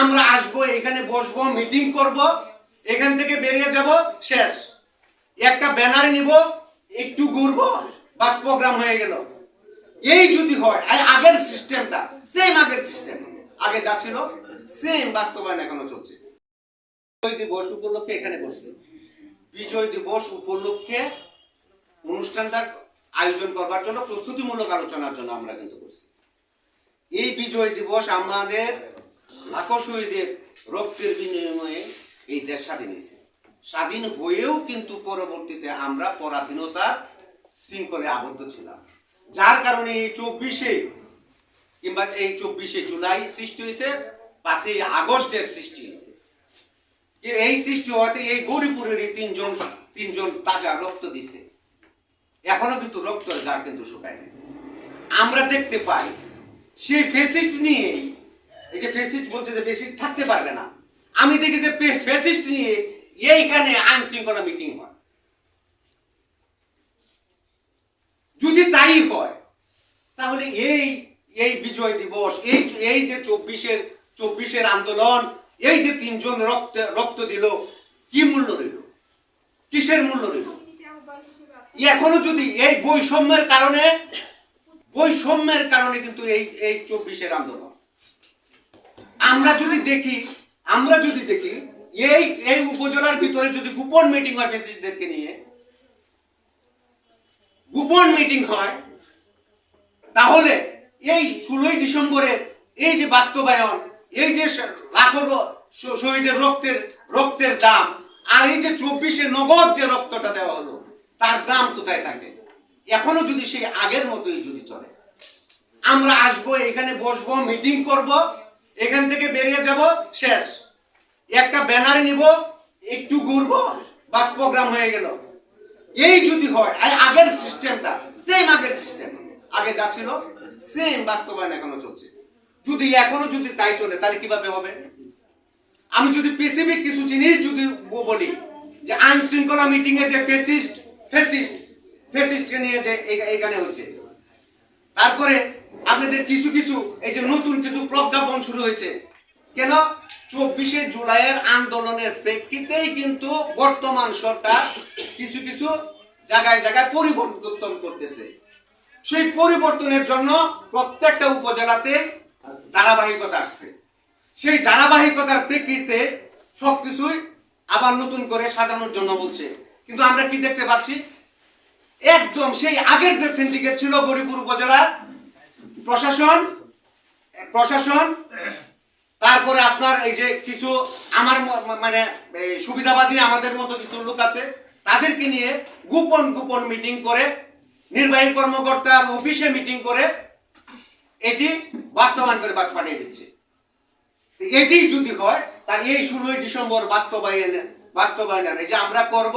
আমরা আসব, এখানে বসবো মিটিং করব, এখান থেকে বেরিয়ে যাব, শেষ। একটা ব্যানার নিব, একটু ঘুরবো, বাস প্রোগ্রাম হয়ে গেল। এই যদি হয়, আর আগের সিস্টেমটা সেম আগের সিস্টেম আগে যা ছিল সেম বাস্তবায়ন এখনও চলছে। বিজয় দিবস উপলক্ষে এখানে বসছে। বিজয় দিবস উপলক্ষে অনুষ্ঠানটা আয়োজন করবার জন্য প্রস্তুতিমূলক আলোচনার জন্য আমরা কিন্তু করছি এই বিজয় দিবস আমাদের লাখো শহীদের রক্তের বিনিময়ে এই দেশ স্বাধীন হয়েছে। স্বাধীন হয়েও কিন্তু পরবর্তীতে আমরা পরাধীনতার শৃঙ্খলে আবদ্ধ ছিলাম। যার কারণে এই চব্বিশে কিংবা এই চব্বিশে জুলাই সৃষ্টি হয়েছে, পাঁচই আগস্টের সৃষ্টি হয়েছে। এই সৃষ্টি হওয়াতে এই গৌরীপুরের তিনজন তিনজন তাজা রক্ত দিছে। এখনও কিন্তু রক্তের গা কিন্তু শুকায় আমরা দেখতে পাই, সেই ফেসিস্ট নিয়েই এই যে ফেসিস্ট বলছে যে ফেসিস্ট থাকতে পারবে না। আমি দেখি যে ফেসিস্ট নিয়ে এইখানে আইন শৃঙ্খলা মিটিং হয়। যদি তাই হয় তাহলে এই এই বিজয় দিবস এই এই যে চব্বিশের চব্বিশের আন্দোলন এই যে তিনজন রক্ত রক্ত দিল কি মূল্য রইল? কিসের মূল্য রইল? এখনও যদি এই বৈষম্যের কারণে বৈষম্যের কারণে কিন্তু এই এই চব্বিশের আন্দোলন। আমরা যদি দেখি, আমরা যদি দেখি, এই এই উপজেলার ভিতরে যদি গোপন মিটিং হয় ফেসিস্টদেরকে নিয়ে, গোপন মিটিং হয়, তাহলে এই ষোলোই ডিসেম্বরের এই যে বাস্তবায়ন, এই যে লাখো শহীদের রক্তের রক্তের দাম, আর এই যে চব্বিশে নগদ যে রক্তটা দেওয়া হলো, তার দাম কোথায় থাকে? এখনও যদি সেই আগের মতোই যদি চলে, আমরা আসব, এখানে বসবো মিটিং করব এখান থেকে বেরিয়ে যাব, শেষ। একটা ব্যানার নিব, একটু ঘুরবো, বাস প্রোগ্রাম হয়ে গেল। এই যদি হয়, আর আগের সিস্টেমটা সেম আগের সিস্টেম আগে যা ছিল সেম বাস্তবায়ন এখনও চলছে। যদি এখনও যদি তাই চলে, তাহলে কীভাবে হবে? আমি যদি স্পেসিফিক কিছু জিনিস যদি বলি, যে আইন শৃঙ্খলা মিটিং এ যে ফেসিস্ট ফেসিস্ট ফেসিস্টকে নিয়ে যে এখানে হয়েছে তারপরে আপনাদের কিছু কিছু এই যে নতুন কিছু প্রজ্ঞাপন শুরু হয়েছে। কেন? চব্বিশে জুলাইয়ের আন্দোলনের প্রেক্ষিতেই কিন্তু বর্তমান সরকার কিছু কিছু জায়গায় জায়গায় পরিবর্তন করতেছে। সেই পরিবর্তনের জন্য প্রত্যেকটা উপজেলাতে ধারাবাহিকতা আসছে। সেই ধারাবাহিকতার প্রেক্ষিতে সবকিছুই আবার নতুন করে সাজানোর জন্য বলছে। কিন্তু আমরা কি দেখতে পাচ্ছি? একদম সেই আগের যে সিন্ডিকেট ছিল গরিপুর উপজেলার প্রশাসন প্রশাসন, তারপরে আপনার এই যে কিছু আমার মানে সুবিধাবাদী আমাদের মতো কিছু লোক আছে, তাদেরকে নিয়ে গোপন গোপন মিটিং করে, নির্বাহী কর্মকর্তার অফিসে মিটিং করে এটি বাস্তবায়ন করে বাস পাঠিয়ে দিচ্ছে। এটি যদি হয়, তা এই ষোলোই ডিসেম্বর বাস্তবায়ন বাস্তবায়নের। এই যে আমরা করব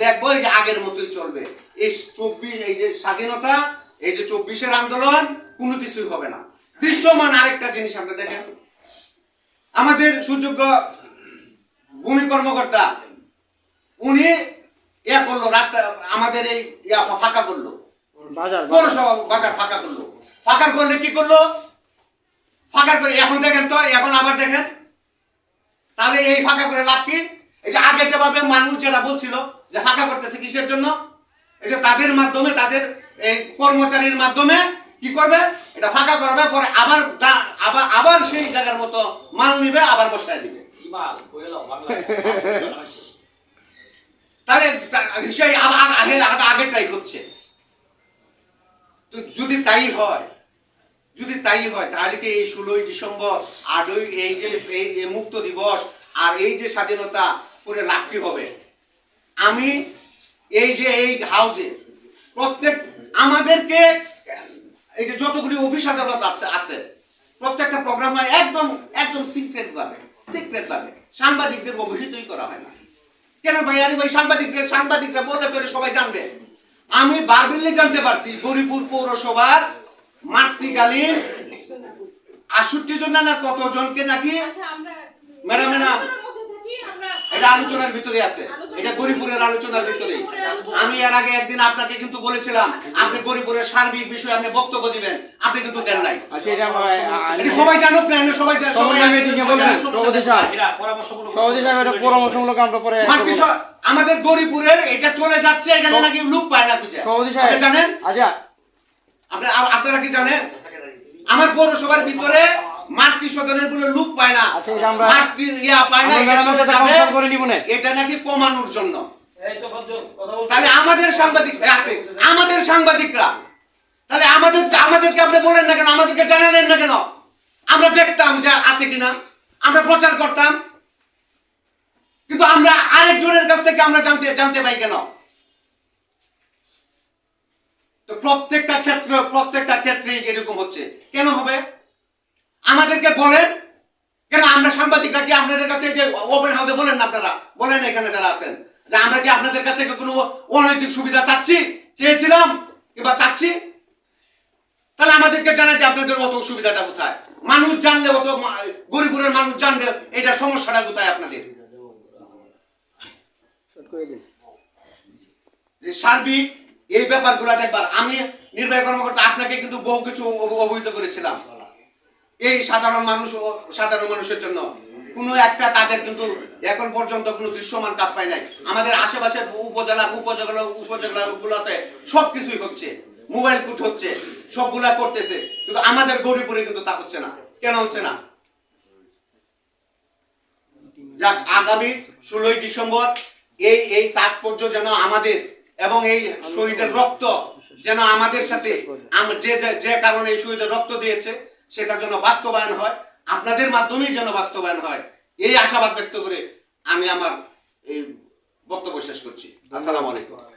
দেখব এই যে আগের মতোই চলবে। এই চব্বিশ এই যে স্বাধীনতা এই যে চব্বিশের আন্দোলন কোনো কিছুই হবে না। দৃশ্যমান আরেকটা জিনিস আমরা দেখেন। আমাদের সুযোগ্য ভূমি কর্মকর্তা উনি ইয়া করল রাস্তা আমাদের এই ইয়া ফাঁকা করল। পৌরসভা বাজার ফাঁকা করল। ফাঁকা করলে কি করল? ফাঁকা করে এখন দেখেন তো এখন আবার দেখেন। তাহলে এই ফাঁকা করে লাভ কি? এই যে আগে যেভাবে মানুষ যারা বলছিল যে ফাঁকা করতেছে কিসের জন্য? এই যে তাদের মাধ্যমে তাদের এই কর্মচারীর মাধ্যমে কি করবে? এটা ফাঁকা করাবে পরে আবার আবার আবার সেই জায়গার মতো মাল নিবে আবার বসায় দিবে। তাহলে সেই আবার আগে আগেরটাই হচ্ছে। তো যদি তাই হয় যদি তাই হয় তাহলে কি এই ষোলোই ডিসেম্বর আটই এই যে এই মুক্ত দিবস আর এই যে স্বাধীনতা করে রাখতে হবে? আমি এই যে এই হাউজে প্রত্যেক আমাদেরকে এই যে যতগুলি অফিস আদালত আছে আছে প্রত্যেকটা প্রোগ্রাম হয় একদম একদম সিক্রেট ভাবে সিক্রেট ভাবে সাংবাদিকদের অভিহিতই করা হয় না। কেন ভাই? আরে ভাই সাংবাদিকরা সাংবাদিকরা বললে করে সবাই জানবে। আমি বারবিল্লে জানতে পারছি গরিপুর পৌরসভার মাতৃকালীন আষট্টি জন না কতজনকে নাকি? আচ্ছা ম্যাডাম, ম্যাডাম। আলোচনার মধ্যে থাকি আমরা এটা আলোচনার ভিতরে আছে। এটা গরিপুরের আলোচনার ভিতরে। আমি এর আগে একদিন আপনাকে কিন্তু বলেছিলাম আপনি গরিপুরের সার্বিক বিষয়ে আপনি বক্তব্য দিবেন আপনি কিন্তু দেন নাই। আচ্ছা সবাই জানুক না সবাই সবাই। এরা পরামর্শমূলক আমরা পরে আমাদের গরিপুরের এটা চলে যাচ্ছে এখানে নাকি লোক পায় না সাহেব। জানেন? আচ্ছা। আপনি আপনারা কি জানেন? আমার পৌরসভার ভিতরে মাতৃ সদনের বলে লোক পায় না। আচ্ছা, আমরা- মাতৃ ইয়া পায় না এটা নাকি কমানোর জন্য। এই তো ভদ্র কথা বলতে তাহলে আমাদের সাংবাদিক আছে আমাদের সাংবাদিকরা। তাহলে আমাদের আমাদেরকে আপনি বলেন না কেন আমাদেরকে জানালেন না কেন? আমরা দেখতাম যে আছে কিনা আমরা প্রচার করতাম। কিন্তু আমরা আরেকজনের কাছ থেকে আমরা জানতে জানতে পাই কেন? তো প্রত্যেকটা ক্ষেত্রে প্রত্যেকটা ক্ষেত্রেই এরকম হচ্ছে। কেন হবে? আমাদেরকে বলেন, কেন আমরা সাংবাদিকরা কি আপনাদের কাছে যে ওপেন হাউসে বলেন না আপনারা? বলেন এখানে যারা আছেন, যে আমরা কি আপনাদের কাছ থেকে কোনো অনৈতিক সুবিধা চাচ্ছি? চেয়েছিলাম কিংবা চাচ্ছি। তাহলে আমাদেরকে জানাই যে আপনাদের অত সুবিধাটা কোথায়? মানুষ জানলে অত গরিবের মানুষ জানলে এটা সমস্যাটা কোথায় আপনাদের? সার্বিক এই ব্যাপারগুলো দেখবার, আমি নির্বাহী কর্মকর্তা, আপনাকে কিন্তু বহু কিছু অবহিত করেছিলাম। এই সাধারণ মানুষ সাধারণ মানুষের জন্য। কোনো একটা কাজের কিন্তু এখন পর্যন্ত কোনো দৃশ্যমান কাজ পাই নাই। আমাদের আশেপাশে উপজেলা উপজেলা, উপজেলাগুলোতে সব কিছুই হচ্ছে। মোবাইল কুট হচ্ছে, সবগুলা করতেছে। কিন্তু আমাদের গরিপুরে কিন্তু তা হচ্ছে না। কেন হচ্ছে না? যাক, আগামী ষোলোই ডিসেম্বর এই এই তাৎপর্য যেন আমাদের এবং এই শহীদের রক্ত যেন আমাদের সাথে যে- যে কারণে এই শহীদের রক্ত দিয়েছে সেটা যেন বাস্তবায়ন হয় আপনাদের মাধ্যমেই যেন বাস্তবায়ন হয় এই আশাবাদ ব্যক্ত করে আমি আমার এই বক্তব্য শেষ করছি। আসসালামু আলাইকুম।